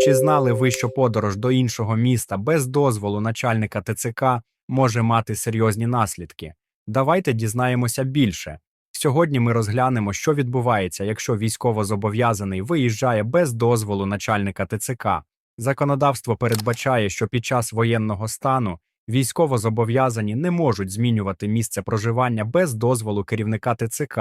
Чи знали ви, що подорож до іншого міста без дозволу начальника ТЦК може мати серйозні наслідки? Давайте дізнаємося більше. Сьогодні ми розглянемо, що відбувається, якщо військовозобов'язаний виїжджає без дозволу начальника ТЦК. Законодавство передбачає, що під час воєнного стану військовозобов'язані не можуть змінювати місце проживання без дозволу керівника ТЦК.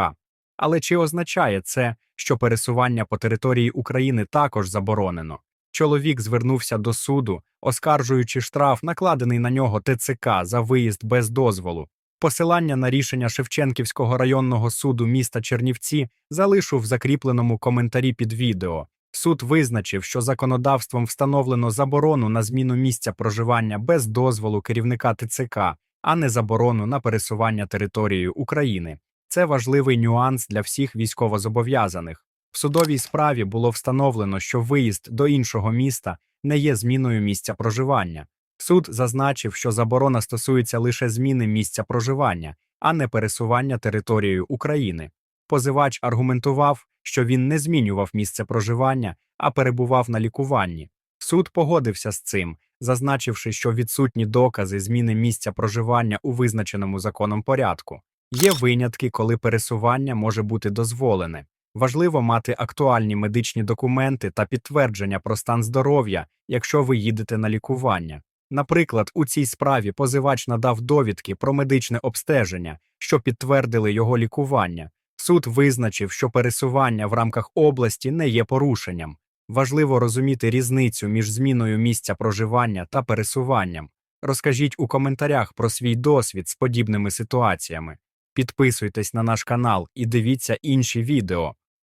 Але чи означає це, що пересування по території України також заборонено? Чоловік звернувся до суду, оскаржуючи штраф, накладений на нього ТЦК за виїзд без дозволу. Посилання на рішення Шевченківського районного суду міста Чернівці залишу в закріпленому коментарі під відео. Суд визначив, що законодавством встановлено заборону на зміну місця проживання без дозволу керівника ТЦК, а не заборону на пересування територією України. Це важливий нюанс для всіх військовозобов'язаних. В судовій справі було встановлено, що виїзд до іншого міста не є зміною місця проживання. Суд зазначив, що заборона стосується лише зміни місця проживання, а не пересування територією України. Позивач аргументував, що він не змінював місце проживання, а перебував на лікуванні. Суд погодився з цим, зазначивши, що відсутні докази зміни місця проживання у визначеному законом порядку. Є винятки, коли пересування може бути дозволене. Важливо мати актуальні медичні документи та підтвердження про стан здоров'я, якщо ви їдете на лікування. Наприклад, у цій справі позивач надав довідки про медичне обстеження, що підтвердили його лікування. Суд визначив, що пересування в рамках області не є порушенням. Важливо розуміти різницю між зміною місця проживання та пересуванням. Розкажіть у коментарях про свій досвід з подібними ситуаціями. Підписуйтесь на наш канал і дивіться інші відео.